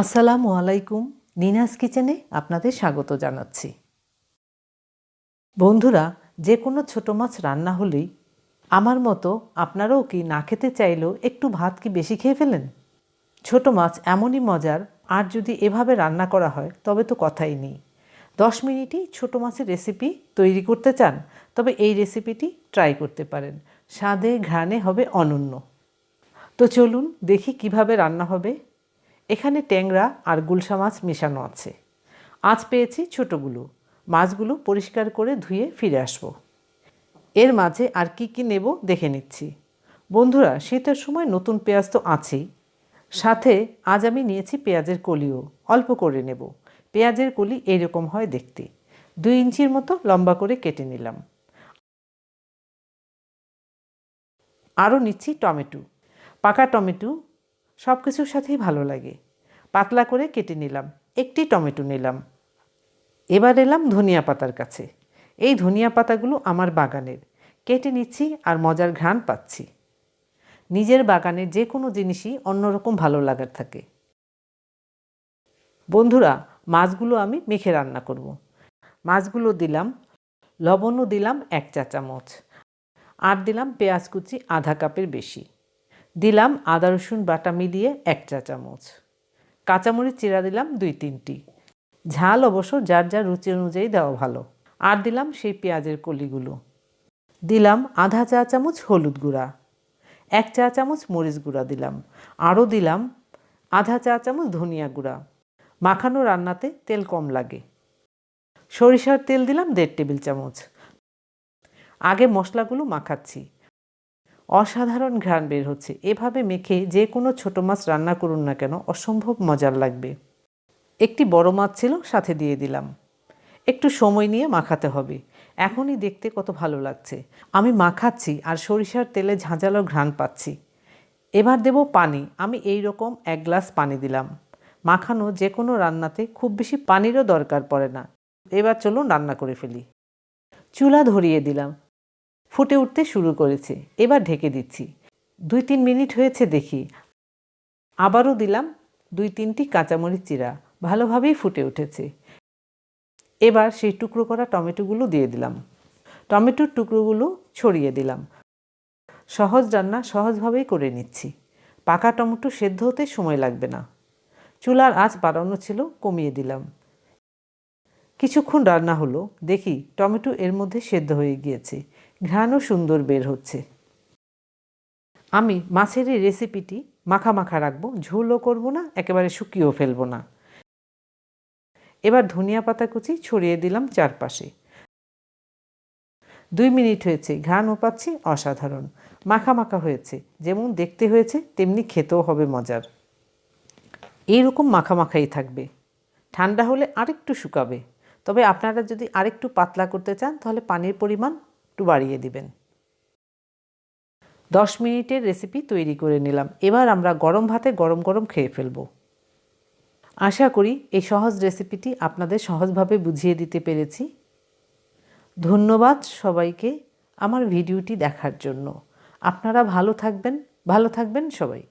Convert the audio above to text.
আসসালামু আলাইকুম, নিনাস কিচেনে আপনাদের স্বাগত জানাচ্ছি। বন্ধুরা, যে কোনো ছোটো মাছ রান্না হলেই আমার মতো আপনারাও কি না খেতে চাইলেও একটু ভাত কি বেশি খেয়ে ফেলেন? ছোট মাছ এমনই মজার, আর যদি এভাবে রান্না করা হয়, তবে তো কথাই নেই। দশ মিনিটেই ছোটো মাছের রেসিপি তৈরি করতে চান, তবে এই রেসিপিটি ট্রাই করতে পারেন। স্বাদে ঘ্রাণে হবে অনন্য। তো চলুন দেখি কীভাবে রান্না হবে। এখানে ট্যাংরা আর গুলশা মাছ মেশানো আছে। আজ পেয়েছি ছোটোগুলো। মাছগুলো পরিষ্কার করে ধুয়ে ফিরে আসব। এর মাঝে আর কি কি নেব দেখে নিচ্ছি। বন্ধুরা, শীতের সময় নতুন পেঁয়াজ তো আছেই। সাথে আজ আমি নিয়েছি পেঁয়াজের কলিও। অল্প করে নেব। পেঁয়াজের কলি এইরকম হয় দেখতে। দুই ইঞ্চির মতো লম্বা করে কেটে নিলাম। আরও নিচ্ছি টমেটো। পাকা টমেটো সব কিছুর সাথেই ভালো লাগে। পাতলা করে কেটে নিলাম, একটি টমেটো নিলাম। এবার এলাম ধনিয়া পাতার কাছে। এই ধনিয়া পাতাগুলো আমার বাগানের। কেটে নিচ্ছি আর মজার ঘ্রাণ পাচ্ছি। নিজের বাগানের যে কোনো জিনিসই অন্যরকম ভালো লাগার থাকে। বন্ধুরা, মাছগুলো আমি মেখে রান্না করব। মাছগুলো দিলাম, লবণও দিলাম এক চা চামচ। আর দিলাম পেঁয়াজ কুচি আধা কাপের বেশি। দিলাম আদা, রসুন, বাটা মিলিয়ে এক চা চামচ। কাঁচামরিচ চিরা দিলাম দুই তিনটি। ঝাল অবশ্য যার যার রুচি অনুযায়ী দেওয়া ভালো। আর দিলাম সেই পেঁয়াজের কলিগুলো। দিলাম আধা চা চামচ হলুদ গুঁড়া। এক চা চামচ মরিচ গুঁড়া দিলাম। আরও দিলাম আধা চা চামচ ধনিয়া গুঁড়া। মাখানো রান্নাতে তেল কম লাগে। সরিষার তেল দিলাম দেড় টেবিল চামচ। আগে মশলাগুলো মাখাচ্ছি। অসাধারণ ঘ্রাণ বের হচ্ছে। এভাবে মেখে যে কোনো ছোটো মাছ রান্না করুন না কেন, অসম্ভব মজার লাগবে। একটি বড় মাছ ছিল, সাথে দিয়ে দিলাম। একটু সময় নিয়ে মাখাতে হবে। এখনই দেখতে কত ভালো লাগছে। আমি মাখাচ্ছি আর সরিষার তেলে ঝাঁঝালো ঘ্রাণ পাচ্ছি। এবার দেব পানি। আমি এই রকম এক গ্লাস পানি দিলাম। মাখানো যে কোনো রান্নাতে খুব বেশি পানিরও দরকার পড়ে না। এবার চলুন রান্না করে ফেলি। চুলা ধরিয়ে দিলাম। ফুটে উঠতে শুরু করেছে। এবার ঢেকে দিচ্ছি। দুই তিন মিনিট হয়েছে দেখি। আবারও দিলাম দুই তিনটি কাঁচামরিচ চিরা। ভালোভাবেই ফুটে উঠেছে। এবার সেই টুকরো করা টমেটোগুলো দিয়ে দিলাম। টমেটোর টুকরোগুলো ছড়িয়ে দিলাম। সহজ রান্না সহজভাবেই করে নিচ্ছি। পাকা টমেটো সেদ্ধ হতে সময় লাগবে না। চুলার আঁচ বাড়ানো ছিল, কমিয়ে দিলাম। কিছুক্ষণ রান্না হলো। দেখি টমেটো এর মধ্যে সেদ্ধ হয়ে গিয়েছে। ঘ্রাণও সুন্দর বের হচ্ছে। আমি মাছের এই রেসিপিটি মাখা মাখা রাখব, ঝোলও করব না, একেবারে শুকিয়েও ফেলব না। এবার ধনিয়া পাতা কুচি ছড়িয়ে দিলাম চারপাশে। দুই মিনিট হয়েছে, ঘ্রাণও পাচ্ছি, অসাধারণ। মাখা মাখা হয়েছে, যেমন দেখতে হয়েছে, তেমনি খেতেও হবে মজার। এইরকম মাখা মাখাই থাকবে। ঠান্ডা হলে আরেকটু শুকাবে। তবে আপনারা যদি আরেকটু পাতলা করতে চান, তাহলে পানির পরিমাণ একটু বাড়িয়ে দিবেন। দশ মিনিটের রেসিপি তৈরি করে নিলাম। এবার আমরা গরম ভাতে গরম গরম খেয়ে ফেলব। আশা করি এই সহজ রেসিপিটি আপনাদের সহজভাবে বুঝিয়ে দিতে পেরেছি। ধন্যবাদ সবাইকে আমার ভিডিওটি দেখার জন্য। আপনারা ভালো থাকবেন ভালো থাকবেন সবাই।